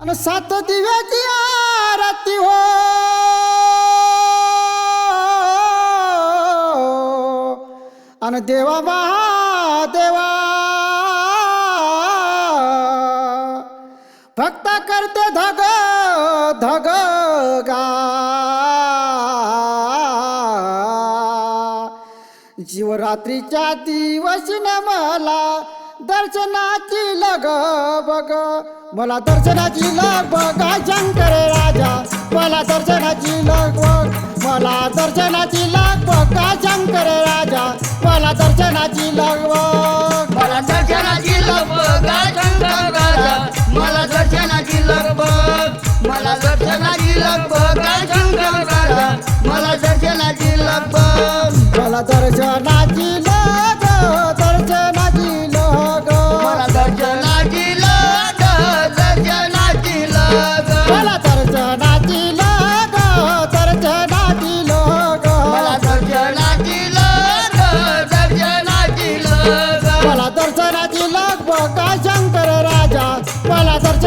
आणि सात दिव्याची आरती हो. आणि देवा महादेवा भक्त करते धग धग गा. शिवरात्रीच्या दिवस न मला दर्शनाची लग बग. मला दर्शनाची लग बघा शंकर राजा मला दर्शनाची लग बघ मला दर्शनाची लग बघा शंकर राजा मला दर्शनाची लग बघ मला दर्शनाची लग लगबग शंकर राजा मला दर्शनाची लग बघ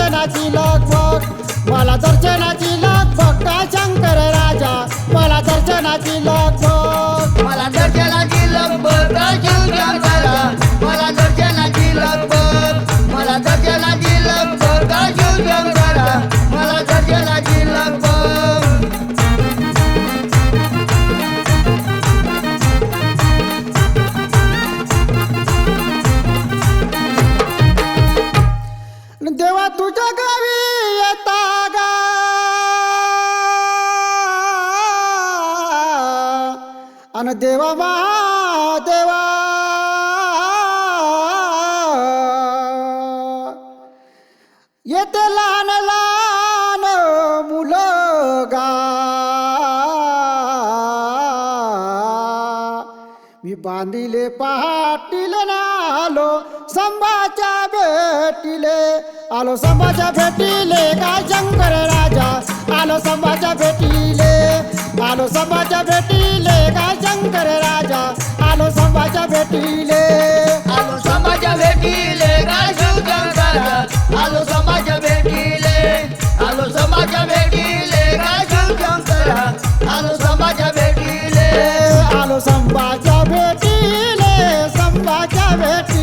दर्शनाची लग मला दर्शनाची लग काय शंकर राजा? मला दर्शनाची लग अन देवा. येते लहान लहान मुलं गा मी बांधिले पहाटीले ना आलो संभाच्या भेटीले. आलो संभाच्या भेटीले काय शंकर राजा? आलो संभाच्या भेटीले. आलो संभाच्या भेट भेटीले आलो समाजा भेटीले राजू शंकर आलो समाजा भेटीले आलो समाजा भेटीले राजू शंकर आलो समाजा भेटीले आलो संभाच्या भेटीले संभाच्या भेटी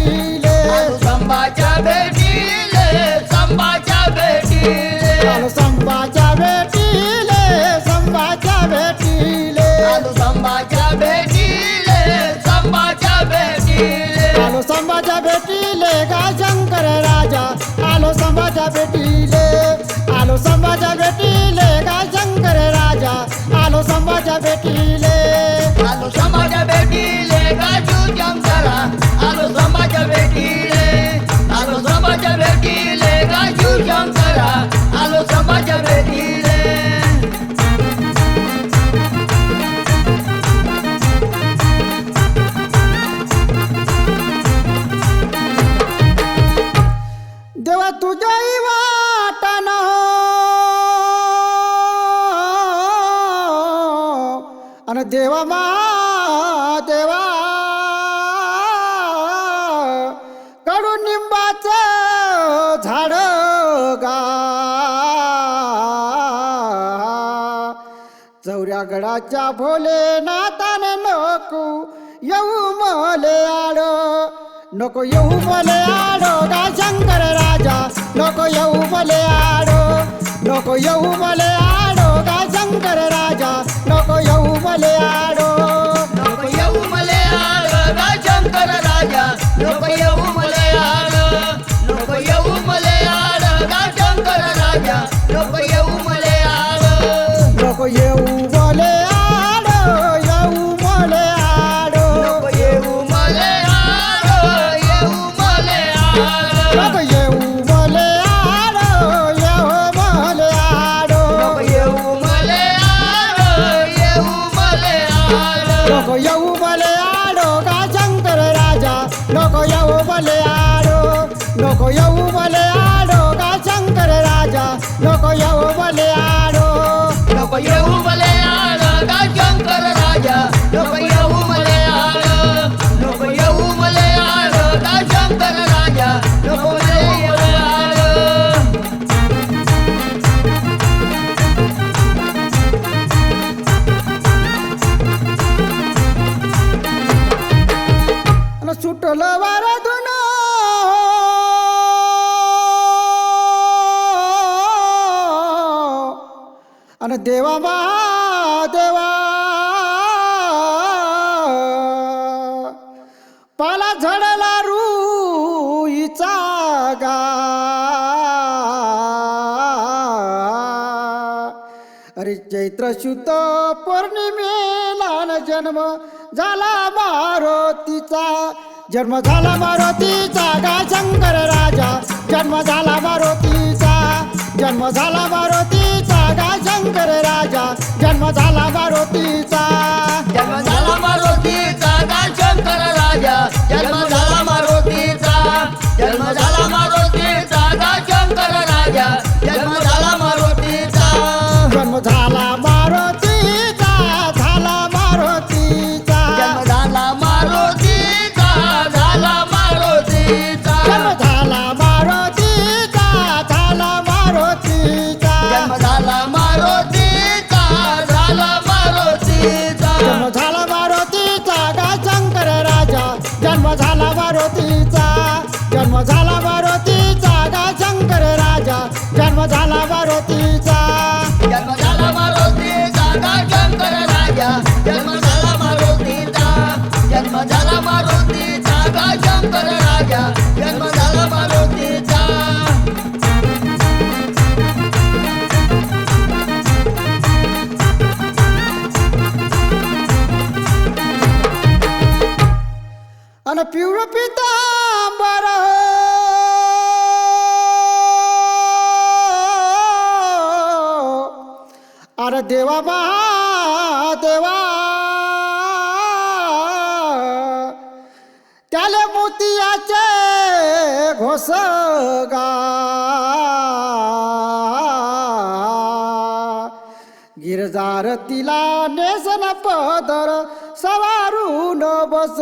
आणि देवा मा देवा कडून निंबाच झाड गा चौऱ्या गडाच्या भोले नाताने नको येऊ मले आडो नको येऊ मले आडो गा शंकर राजा नको येऊ मले आडो नको येऊ मले आडो गा शंकर राजा नको येऊ मले आड नको येऊ मले राजा नको येऊ आणि देवा देवा. पाला झडला रुईचा गा. अरे चैत्र शुद्ध पौर्णिमेला जन्म झाला मारुतीचा. जन्म झाला मारुतीचा गा शंकर राजा. जन्म झाला मारुतीचा. जन्म झाला मारुतीचा गा शंकर राजा. जन्म झाला मारुतीचा. जन्म झाला मारुतीचा गा शंकर राजा. जन्म झाला मारुतीचा. जन्म झाला मारुतीचा गा शंकर राजा. जन्म झाला मारुतीचा. जन्म झाला अन पिवळ पितांबर हो. अरे देवा महादेवा. त्याले मोतियाचे घोसगा गिरजार तिला नेसन पदर सवारून बस.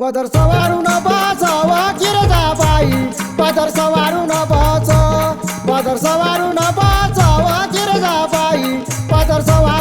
पदर सवारून बस वा गिरजाबाई. पदर सवारून बस पदर सवारून बस वा गिरजाबाई. पदर सवार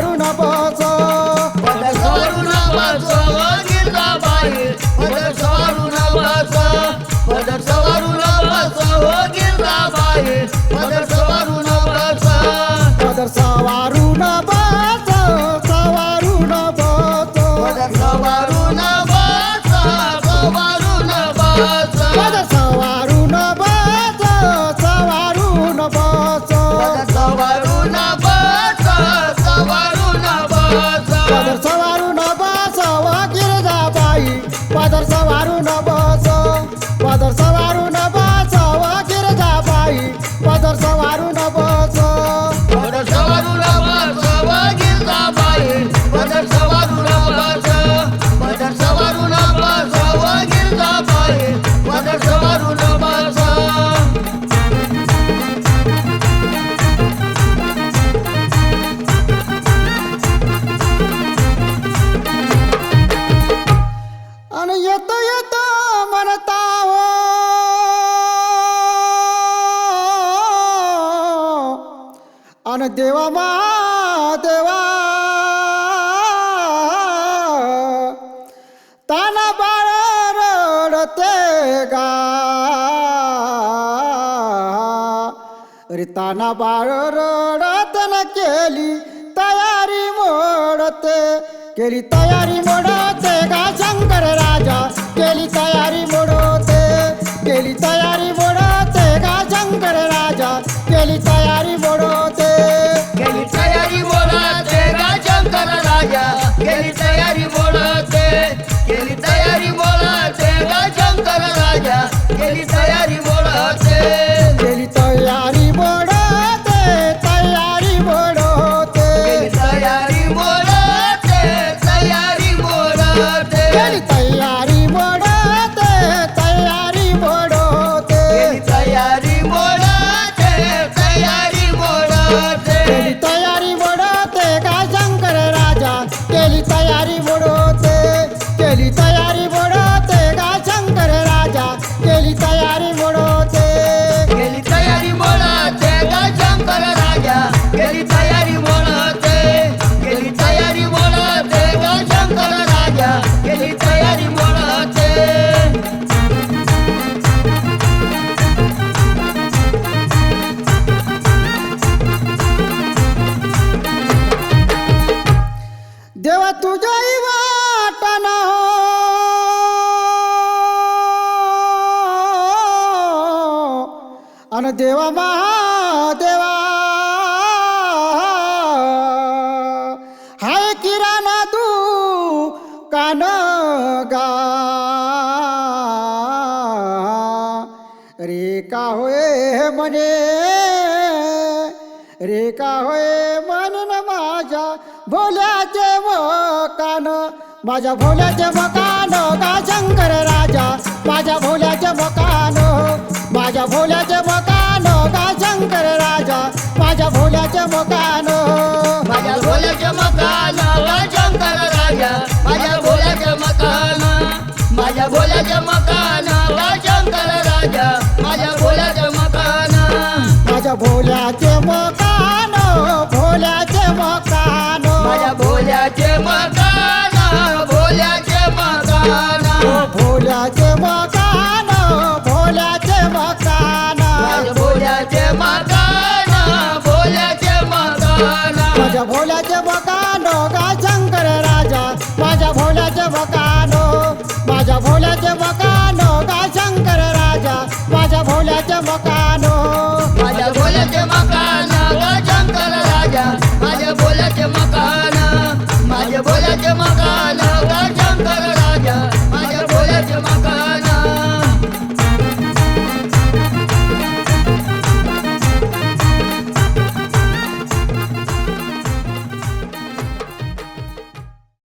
आणि देवा मा देवा. ताना बाळ रडते गा. अरे ताना बाळ रडत न केली तयारी मोडते. केली तयारी मोडते गा शंकर राजा. केली तयारी मोडते. देवा महादेवा. हाय किराणा तू कान गा. रे का होय म्हणे? रे का होय म्हणून माझ्या भोल्याचे मकान? माझ्या भोल्याचे मकान गा शंकर राजा. माझ्या भोल्याचे मकान माझ्या भोल्याचे मकान गा शंकर राजा? माझ्या भोल्याचे मकान. माझ्या भोल्याचे मकान गा शंकर राजा? माझ्या भोल्याचे मकान. माझ्या भोल्याचे मकान गा शंकर राजा? माझ्या भोल्याचे मकान. माझ्या भोल्याचे मकान भोल्याचे मकान. माझ्या भोल्याचे मकान. भोल्याचे